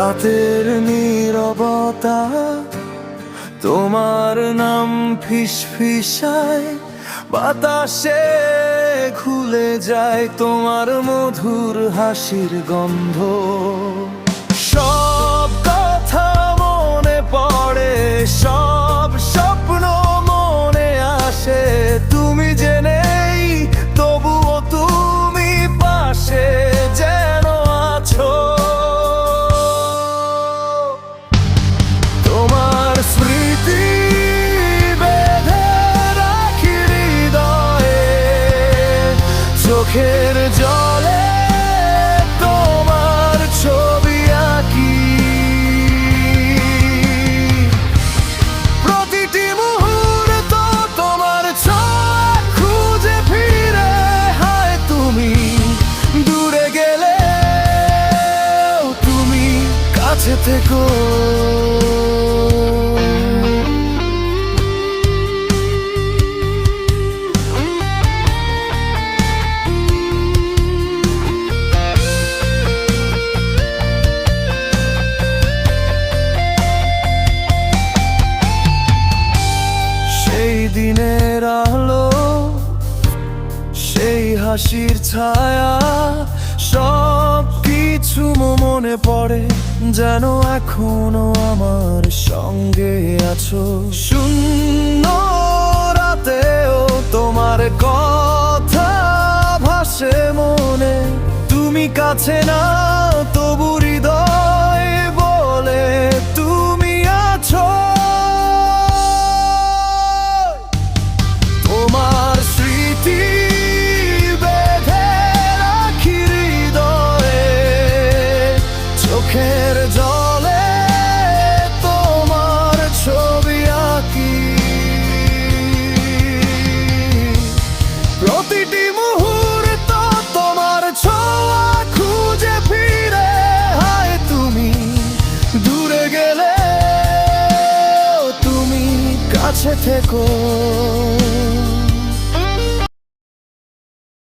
রাতের নিরবতা তোমার নাম ফিস ফিসায় বাতাসে খুলে যায় তোমার মধুর হাসির গন্ধ। চোখের জলে তোমার ছবি আঁকি। প্রতিটি মুহূর্ত তোমার ছোঁয়া খুঁজে ফিরে, হায় তুমি। দূরে গেলে তুমি কাছে থেকো। দিনের আলো, সেই হাসির ছায়া সব কিছু মনে পড়ে, যেন এখনও আমার সঙ্গে আছো। শূন্য রাতেও তোমার কথা ভাসে মনে, তুমি কাছে না গেলে তুমি কাছে থেকো।